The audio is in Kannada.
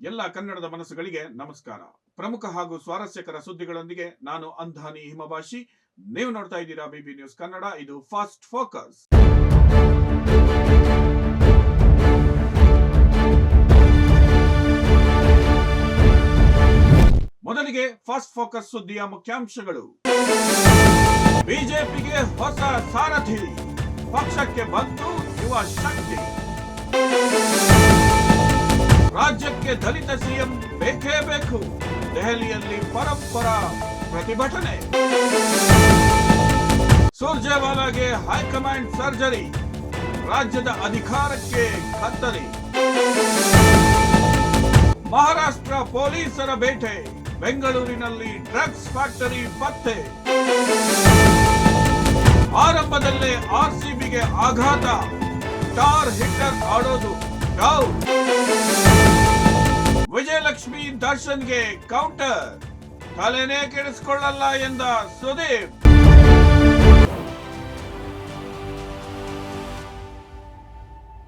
ಎಲ್ಲ ಕನ್ನಡದ ಮನಸ್ಸುಗಳಿಗೆ ನಮಸ್ಕಾರ. ಪ್ರಮುಖ ಹಾಗೂ ಸ್ವಾರಸ್ಯಕರ ಸುದ್ದಿಗಳೊಂದಿಗೆ ನಾನು ಅಂಧಾನಿ ಹಿಮಭಾಷಿ ನೀವು ನೋಡ್ತಾ ಇದ್ದೀರಾ ಬಿಬಿ ನ್ಯೂಸ್ ಕನ್ನಡ, ಇದು ಫಾಸ್ಟ್ ಫೋಕಸ್ ಮೊದಲಿಗೆ ಫಾಸ್ಟ್ ಫೋಕಸ್ ಸುದ್ದಿಯ ಮುಖ್ಯಾಂಶಗಳು. ಬಿಜೆಪಿಗೆ ಹೊಸ ಸಾರಥಿ. ಪಕ್ಷಕ್ಕೆ ಬಂತು ಯುವ ಶಕ್ತಿ. ದಲಿತ ಸಿಎಂ ಬೇಕೇ ಬೇಕು. ದೆಹಲಿಯಲ್ಲಿ ಪರಂಪರ ಪ್ರತಿಭಟನೆ. ಸುರ್ಜೇವಾಲಾಗೆ ಹೈಕಮಾಂಡ್ ಸರ್ಜರಿ. ರಾಜ್ಯದ ಅಧಿಕಾರಕ್ಕೆ ಕತ್ತರಿ. ಮಹಾರಾಷ್ಟ್ರ ಪೊಲೀಸರ ಬೇಟೆ. ಬೆಂಗಳೂರಿನಲ್ಲಿ ಡ್ರಗ್ಸ್ ಫ್ಯಾಕ್ಟರಿ ಪತ್ತೆ. ಆರಂಭದಲ್ಲೇ ಆರ್ಸಿಬಿಗೆ ಆಘಾತ. ಸ್ಟಾರ್ ಹಿಟ್ಟರ್ ಆಡೋದು ಡೌನ್ ವಿಜಯಲಕ್ಷ್ಮಿ ದರ್ಶನ್ಗೆ ಕೌಂಟರ್ ತಲೆನೇ ಕೆಡಿಸಿಕೊಳ್ಳಲ್ಲ ಎಂದ ಸುದೀಪ್.